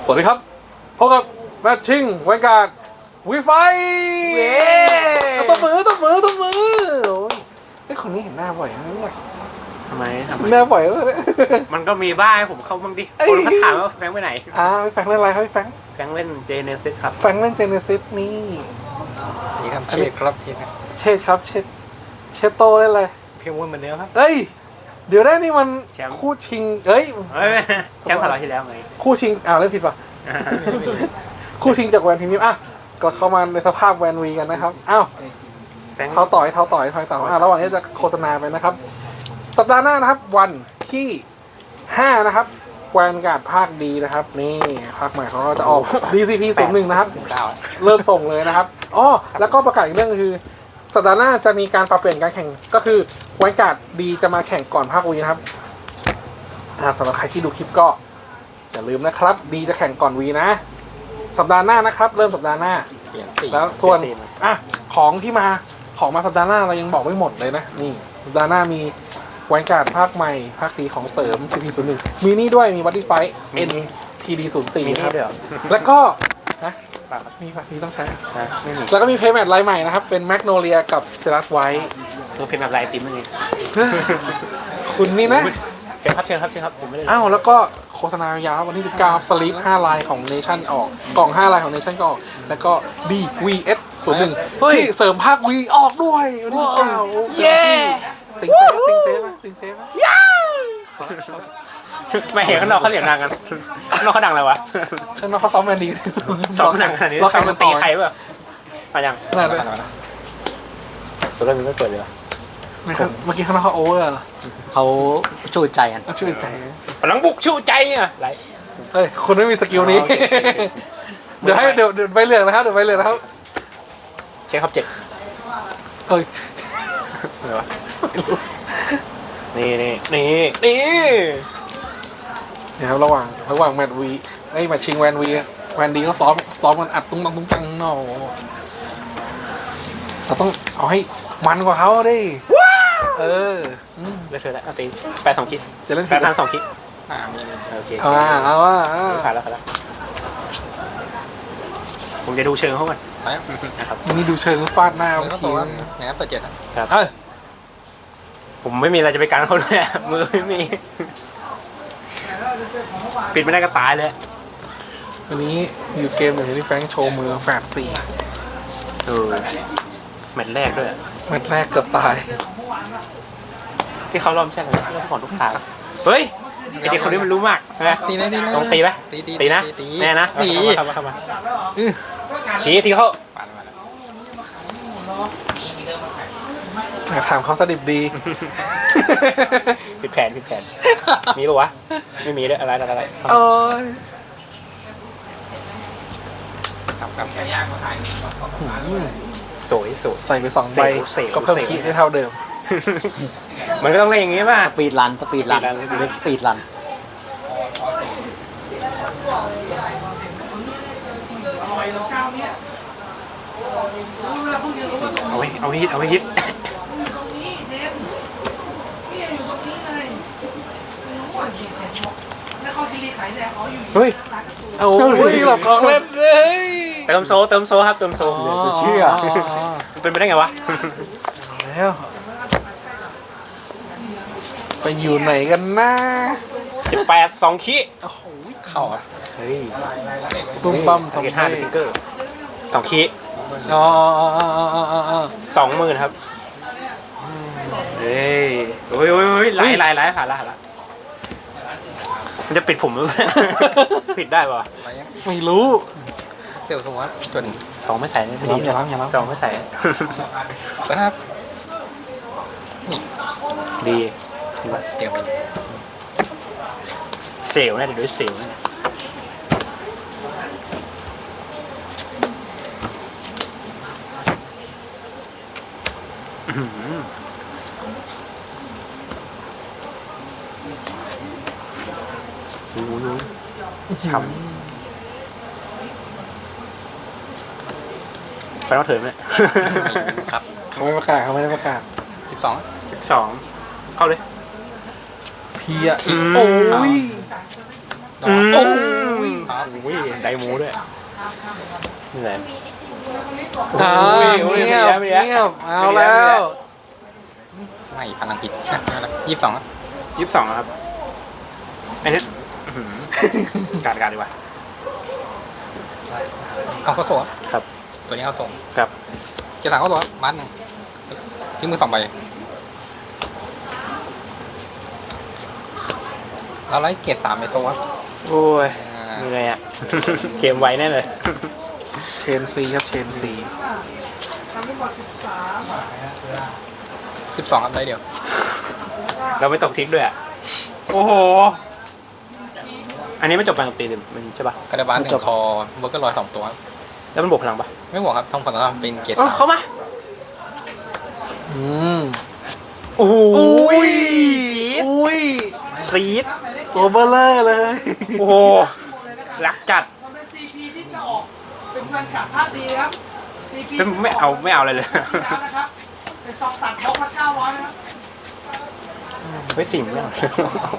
สวัสดีครับพบกับแมทชิงไวการ์ดวีไฟเย้เอาตัวมือตัวมือตัวมือโอ้ยไอ้ยคนนี้เห็นหน้าบ่อยนะเนี่ยทำไมทำไม หน้าบ่อยเลยเนี่ยมันก็มีบ้างให้ผมเข้าบ้างดิ เอ้ย คนเขาถามว่าแฟรงค์ไปไหน อ่าพี่แฟรงค์เล่นอะไรครับพี่แฟรงค์แฟรงค์เล่นเจเนซิสครับ แฟรงค์เล่นเจเนซิสนี่นี่ครับอันเชนี้ฟครับเชฟเชดครับเชดเชดโตเล่นอะไร เพียงวนเหมือนเดิมครับเอ้ย เดี๋ยวได้นี่มันแชมป์ คู่ชิงเอ้ยเอ้ยแชมป์สลับที่แล้วไง คู่ชิงอ้าวเล่นผิดป่ะ คู่ชิงจากแวนพรีเมียมอะก็เข้ามาในสภาพแวนวีกันนะครับอ้าวแฟรงค์เท้าต่อยเท้าต่อยเท้าต่อยอะระหว่างนี้จะโฆษณาไปนะครับ สัปดาห์หน้านะครับ วันที่5นะครับแวนการ์ดภาคดีนะครับ นี่ภาคใหม่เขาก็จะออก DCP 0 1นะครับเก้าเริ่มส่งเลยนะครับ อ๋อ แล้วก็ประกาศอีกเรื่องก็คือ สัปดาห์หน้าจะมีการปรับเปลี่ยนการแข่งก็คือแวนการ์ดดีจะมาแข่งก่อนภาควีนะครับอ่าสำหรับใครที่ดูคลิปก็อย่าลืมนะครับดีจะแข่งก่อนวีนะ สัปดาห์หน้านะครับ เริ่มสัปดาห์หน้าเปลี่ยนสีแล้วส่วนอะของที่มาของมาสัปดาห์หน้าเรายังบอกไม่หมดเลยนะนี่สัปดาห์หน้ามีแวนการ์ดภาคใหม่ภาคดีของเสริม CP01 มีนี่ด้วยมีวัตติไฟ NTD04 มีนะคนี่รับด้วยเหรอแล้วก็นะเปล่าครับมีป่ะมีต้องใช้นะไม่มีแล้วก็มีเพย์แมทไลน์ใหม่นะครับ เป็นแมกโนเลียกับเซรัสไวท์ คือเป็นแบบลายไอติมนั่นเองคุณนี่นะ เชิญครับเชิญครับเชิญครับผมไม่ได้อ้าวแล้วก็โฆษณายาววันที่19ครับสลีป5ลายของเนชั่นออก กล่อง 5 ลายของเนชั่นก็ออก แล้วก็ DVS 01ที่เสริมภาค V ออกด้วยวันที่19เย้สิงเซฟสิงเซฟสิงเซฟ ไม่เห็นข้างนอกเขาเสียงดังกันข้างนอกเขาดังอะไรวะข้างนอกเขาซ้อมกันดีซ้อมดังขนาดนี้เราใครแข่งมันตีใครเปล่ามายังขนาดนั้นตัวเรื่องนี้ไม่เปิดเลยวะไม่ครับเมื่อกี้ข้างนอกเขาโอเวอร์เหรอเขาจูดใจกันเอาชื่อใจพลังบุกชูใจอะไรเฮ้ยคุณไม่มีสกิลนี้อ๋อโอเคโอเคเดี๋ยวให้เดี๋ยวเดี๋ยวใบเหลืองนะครับเดี๋ยวใบเหลืองนะครับเช็คครับเจ็ดเฮ้ยอะไรวะนี่นี่นี่ นี่เดี๋ยวครับระหว่างระหว่างแมตช์วีไอ้ยแมตช์ชิงแวนวีแวนดีก็ซ้อมซ้อมกันอัดตุ้งตังตุ้งตังเนาะเราต้องเอาให้มันกว่าเขาดิเอออืมเลือกเธอแล้วเอาตีแปดสองคิดจะเล่นแปผิดดพันสองคิดอ่ามีมีโอเคเอาว่าเอาว่าเอาผ่าว่านแล้วผ่านแล้วผมจะดูเชิงเขาก่อนไปนะครับนี่ดูเชิงฟาดหน้าแล้วเมื่ก็อตักี้วอย่างนั้นเปิดเจ็ดนะเอ้ยผมไม่มีอะไรจะไปกันเขาเลยอะมือไม่มี ปิดไม่ได้ก็ตายเลยวันนี้อยู่เกมหนึ่งที่แฟรงค์โชว์มือแฝดสี่เออแมตช์แรกด้วย แมตช์แรกเกือบตาย ที่เขารอบใช่ไหมเรื่องของลูกตาเฮ้ยไอเด็กคนนี้มันรู้มากใช่ไหมตีนะตีนะลองตีไหมตีตีตีนะตีแน่นะตีเข้ามาเข้ามาเข้ามาชี้ทีเขา ปั่นมาแล้ว อยาก ถามเขาสดิบดี ผิดแผนผิดแผน มีปะวะ ไม่มีด้วยอะไรอะไรอะไรโอ้ยครับครับหืมสวยสวย ใส่ไปสองใบเซลล์ก็เพิ่มเซลล์คีได้เท่าเดิม มันก็ต้องเล่นอย่างงี้ป่ะสปีดรันสปีดรันสปีดรันเรียกสปีดรัน เอาไว้เอาไว้ฮิตเอาไว้ฮิต เฮ้ยโอ้ยหลอกของเล่นเลยเติมโซเติมโซครับเติมโซเชื่อเป็นไปได้ไงวะแล้วไปอยู่ไหนกันนะสิบแปดสองขี้โอ้โหเข้าอะเฮ้ยตุ้มปั้มสสอองงห้าเป็นซิงเกอร์สองขี้อ๋ออ๋ออ๋ออ๋ออ๋ออ๋อสองหมื่นครับเฮ้ยโอ้ยโอ้ยโอ้ยไหลไหลไหลผ่านละผ่านละ มันจะปิดผมหรือเปล่า ปิดได้ป่ะอะไรยังไม่รู้เซลล์สมมติจนสองไม่ใส่ไม่ดีอย่าล้ำอย่าล้ำสองไม่ใส่นะครับดีดีว่ะเตรียมไปเซลล์น่าจะด้วยเซลล์นะ โอ้โหช้ำไปต้องเถินไหมครับเขาไม่ประกาศเขาไม่ได้ประกาศสิบสองสองเข้าเลย เพียอืม โอ้ยดอกโอ้ยครับอุ้ไดมูด้วยนี่แหละ อ่าอุ้ยอุ้ยเงียบมีแล้วมีแล้วเงียบเอามีแล้วแล้วไม่พลังผิดนะยี่สิบสองครับยี่สิบสองครับอันนี้อื้อหือ การการดีกว่าเอาเข้าโซ่ครับครับ ตัวนี้เข้าโซ่ครับเกียร์สามเข้าโซ่ครับมัดหนึ่งที่มือสองใบเราไล่เกียร์สามในโซ่ครับโอ้ยอ่าเหนื่อยอะเกมไวแน่เลย เชนซีครับเชนซีสิบสองครับได้เดียว เราไม่ตกทิกด้วยอะ โอ้โห อันนี้มันจบการตบตีมันใช่ปะกระดาบานหนึ่งคอเบอร์เกอร์ลอยสองตัวครับแล้วมันบวกพลังปะไม่บอกครับทองผลต้องเป็นเกียร์เอ้าสามเข้ามาอืมโอ้โหอุ้ยอุ้ยซีดตัวเบลเลอร์เลย โอ้โหรักจัดมันเป็นซีพีที่จะออกเป็นแฟนคลับภาพดีครับซีพีไม่ไม่เอาไม่เอาอะไรเลยแล้วนะครับเป็นซองตัดบล็อกละเก้าร้อยนะครับ ไม่สิ่งไม่เอา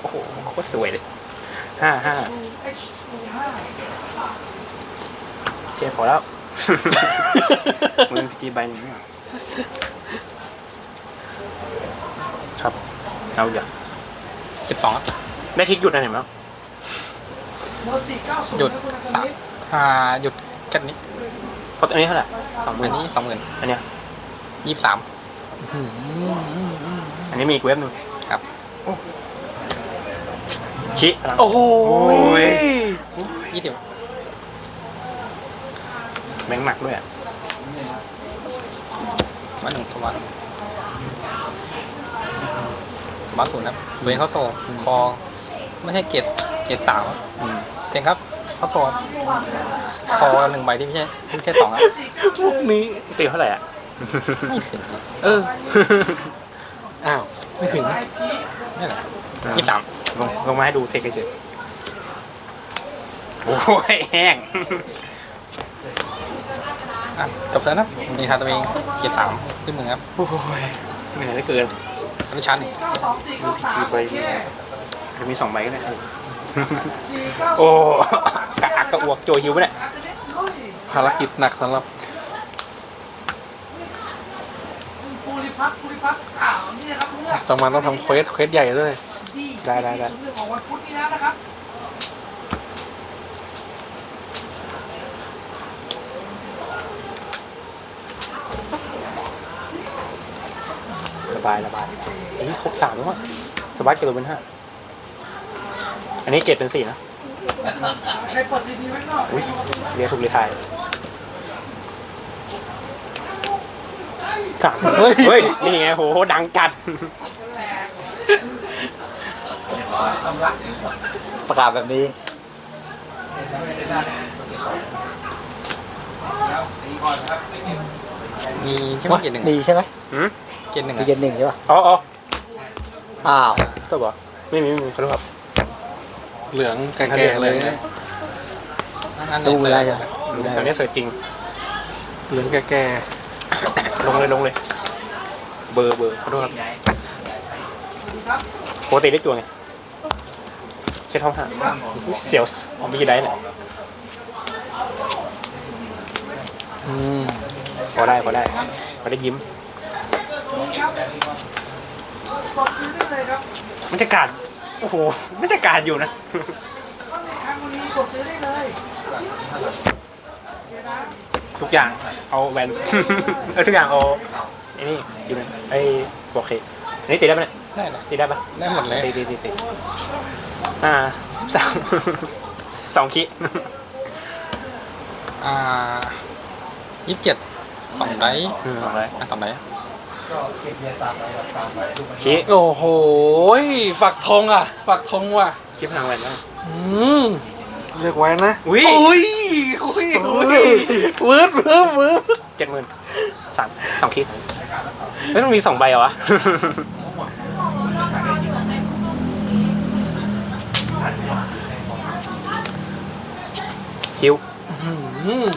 โอ้โหโคตรสวยเลย ห้าห้าเอชทูห้าเชียร์พอแล้ว มึงพีจีใบหนึ่งครับ เอาอย่าสิบสองครับได้ทิกหยุดอะไรไหมเบอร์สี่เก้าศูนย์หยุดนะคุณสามนิดอ่าหยุดแค่นี้เพราะอันนี้เท่าไหร่สองหมื่อันนนี้สองหมื่นอันเนี้ยยี่สิบสาม อันนี้มีอีกเว็บหนึ่งครับ ชิพลังโอ้โหโอ้ยยี่สิบแบงค์หนักด้วยอะมาหนึ่งสวัสดบาสศูนย์ครับตัวเองเข้าโซ่คอ ไม่ใช่เกียร์เกียร์สามครับอืมเพียงครับ เข้าโซ่ครับคอหนึ่งใบที่ไม่ใช่ที่ไม่ใช่สองครับพวกนี้ตีเท่าไหร่อะ ไม่ถึงเออ อ้าว ไม่ถึงนี่แหละยี่สิบสาม ลงลงมาให้ดูเทคเฉยๆโอ้ยแห้งอะจบแล้วนะนี่ทาตัวเองเกียร์สามขึ้นมือครับโอ้ยเหนื่อยเหลือเกินอนุชันเก้าสองสี่เก้าสามทีไปจะมีสองใบก็ได้สี่เก้าโอ้กะอักกะอวกโจฮิวปะเนี่ยภารกิจหนักสำหรับภูริพัฒน์ภูริพัฒน์อ้าวนี่นะครับเลือกจังมันต้องทำเควสเควสใหญ่ด้วย ดีได้ได้ได้ศูนย์หนึ่งของวันพุธนี้แล้วนะครับระบายระบายอันนี้ครบสามแล้วมั้งสบายเกลเป็นห้าอันนี้เกรดเป็นสี่นะใครเปิดซีดีไว้นอกอุ้ยเรียกถูกรีไทายสามเฮ้ย เฮ้ย นี่ไงโหดังจัด ประกาศแบบนี้มีใช่ไหมเกียร์หนึ่งดีใช่ไหมหืมเกียร์หนึ่งมีอะเย็นหนึ่งใช่ป่ะอ๋ออ๋ออ้าวตัวบอกไม่มีไม่มีขอโทษครับเหลืองแก่ๆเลยอันดูนี้อะไรเลยใช่ไหมดูได้สันนี้เสิร์ชจริง เหลืองแก่ลงเลยลงเลย เบอร์เบอร์ขอโทษครับปกติได้จัวไง เช็ดห้องห้าเสียวผมไม่กี่ได้เนี่ยๆอืมพอได้พอได้พอได้ยิ้มกดซื้อได้เลยครับมันจะการโอ้โหมันจะการอยู่นะข้างในครั้งวันนี้กดซื้อได้เลยเดี๋ยวนะทุกอย่างเอาแวนเออทุกอย่างเอาไอ้นี่อยู่ไหนไอ้บอกเคอันนี้ตีได้ปะเนี่ยได้เหรอตีได้ปะได้หมดเลยตีตีตีตี อ่าสามสองคิอ่ายี่สิบเจ็ดสองไดร์อืมสองเลยอะสองไดร์คิโอ้โหฝักธงอะฝักธงว่ะคิพลังแวนบ้างอืมเรียกไว้นะอุ้ยอุ้ยอุ้ยอุ้ยวืดวืดวืดเจ็ดหมื่นสามสองคิเฮ้ยมันมีสองใบเหรอวะ คิวอืม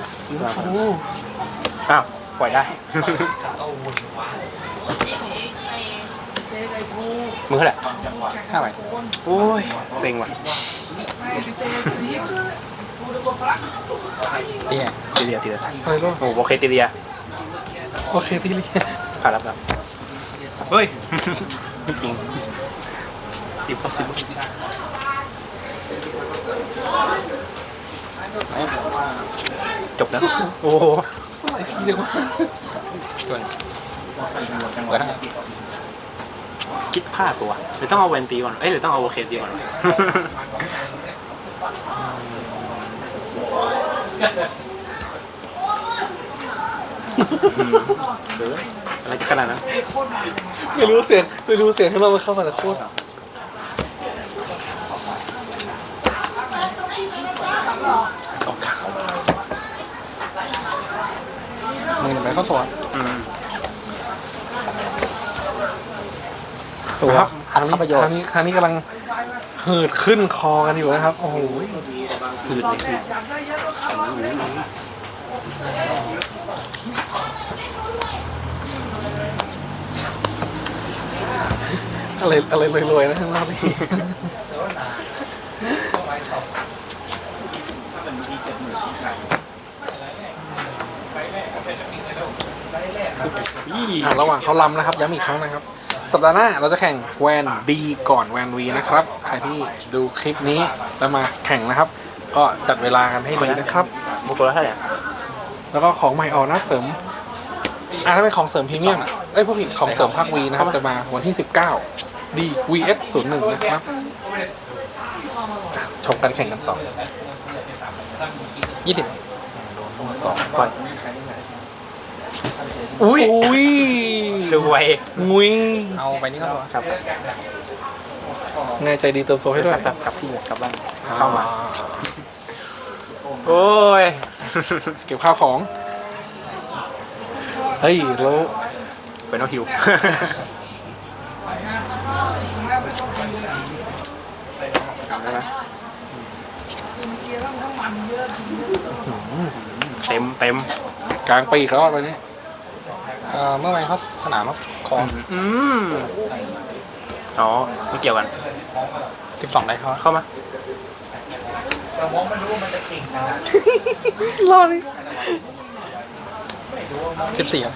อ้าวปล่อยได้เจ๊ไก่ภูมือเท่าไหร่ห้าใบโอ้ยเซ็งว่ะแม่พี่เต้ดีด้วยภูตะกบนี่ไงตีเดียตีเดียอะไรก็โอ้โอเคตีเดียโอเคที่เรียนผ่านแล้วครับเฮ้ยไม่จริง impossible จบแล้ว โอ้โหไอ้ทีเดียวว่าส่วนเปิดให้คิดพลาดตัวะหรือต้องเอาเวนตีก่อน เอ้ยหรือต้องเอาโอเคตีก่อนวะอืมอะไรจะขนาดนั้น ไม่รู้เสียงไม่รู้เสียงข้างนอกมันเข้ามาแต่โคตร มือหนึ่งไปเข้าโซ่อืมตัวครับคอัรั้ดงเข้าประโยนี้ชครั้น์งนี้ครั้งนี้กำลังหืดขึ้นคอกันอยู่นะครับ โอ้โหคืนเลยคืนอะไรอะไรรวยๆนะข้างนอกนี่ อะระหว่างเขาลำนะครับย้ำอีกครั้งนะครับ สัปดาห์หน้าเราจะแข่งแวนดีก่อนแวนวีนะครับ ใครที่ดูคลิปนี้แล้วมาแข่งนะครับ ก็จัดเวลากันให้ดีนะครับบุกตัวละเท่าไหร่อะแล้วก็ของใหม่ออกนะครับเสริมอ่าถ้าเป็นของเสริมพรีเมียมเอ้ยผู้ผิดของเสริมภาควีนะครับ จะมาวันที่ 19 D VS 01นะครับอะชมกันแข่งกันต่อ ยี่สิบต่อก่อน อุ้ยอุ้ยรวยงุยเอาไปนี่เข้าโซ่ครับแน่ใจดีเติมโซให้ด้วยกลับกลับที่กลับบ้านเข้ามาโอ้ย เก็บข้าวของ เฮ้ยแล้วเป็นน้องฮิวได้ไหมเต็มเต็มกลางปีกแล้วตอนนี้เอ่อเมื่อวานเขาสนามครับคองอืมอ๋อไม่เกี่ยวกันสิบสองได้เขาเข้ามารอดนี่สิบสี่ครับ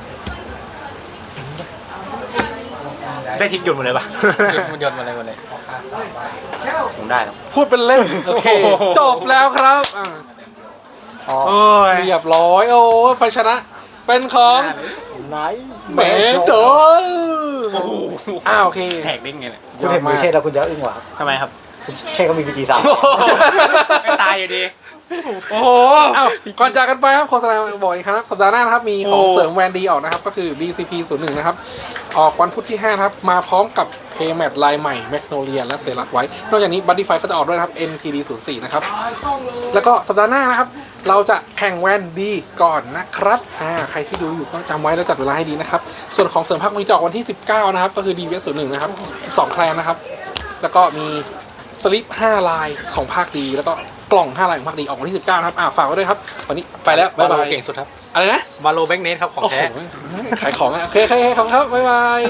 ได้ทิกหยุดหมดเลยปะหยุดมันหยดมาเลยหมดเลยผมได้แล้วพูดเป็นเล่นโอเคจบแล้วครับอะโอ้ยเรียบร้อยโอ้ไฟชนะ เป็นของ ไหนเมโดโอ้โหอ้าวโอเคแตกได้ไงเนี่ยคุณเห็นมือเช่แล้วคุณจะอึ้งว่ะทำไมครับคุณเช่เขามีพีจีสามไม่ตายอยู่ดีโอ้โหอ้าวก่อนจากกันไปครับโฆษณาบอกอีกครั้งนะครับสัปดาห์หน้านะครับมีของโอ้เสริมแวนดีออกนะครับ ก็คือ DCP 01นะครับ ออกวันพุธที่5นะครับ มาพร้อมกับเพย์ แมทลายใหม่แมกโนเลียและเซรัสไว้ นอกจากนี้บั d ดี้ไฟก็จะออกด้วยนะครับ NTD 04นะครับ แล้วก็สัปดาห์หน้านะครับ เราจะแข่งแวนดีก่อนนะครับอ่าใครที่ดูอยู่ก็จำไว้แล้วจัดเวลาให้ดีนะครับ ส่วนของเสริมภาคมีจะออกวันที่ 19 นะครับ ก็คือ DVS 01นะครับ 12 แคลนนะครับ แล้วก็มีสลิป5ลายของภาคดี แล้วก็กล่อง5ลายของภาคดีออกวันที่ 19นะครับอ่าฝากไว้ด้วยครับ วันนี้ไปแล้วบ๊ายวาบาโลยเก่งสุดครับอะไรนะวาโลแบ็กเนสครับของโอ้โหแท้ขายของอะโอเคโอเคขอบคุณครับบ๊ายบาย